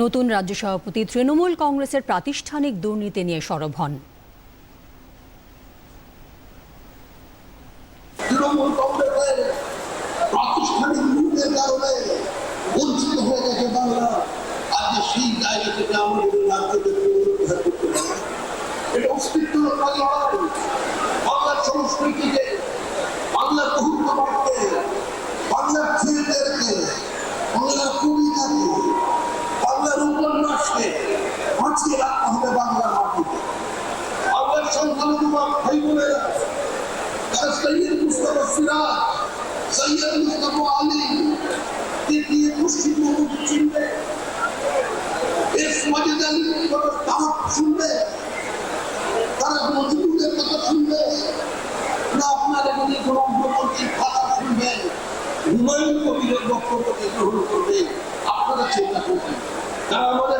নতুন রাজ্য সভাপতি তৃণমূল কংগ্রেসের প্রাতিষ্ঠানিক দুর্নীতি নিয়ে সরব হন। তৃণমূল কংগ্রেসের অস্তিত্ব বাংলার বহুত্ববাদকে বাংলার ছেলেদেরকে বাংলার কবিতাকে বাংলার উপন্যাসকে বাঁচিয়ে রাখতে হবে বাংলার মাটিতে। বাংলার সংখ্যালঘু ভাই বোনেরা তারা সৈয়দ মুস্তফা সিরাজ সৈয়দ মুস্তফা আলী কে দিয়ে পশ্চিমবঙ্গ চিনবে এস দাওয়াত শুনবে, তারা শুনবে, না আপনার চিন্তা করবেন যারা আমাদের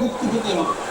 僕僕やろ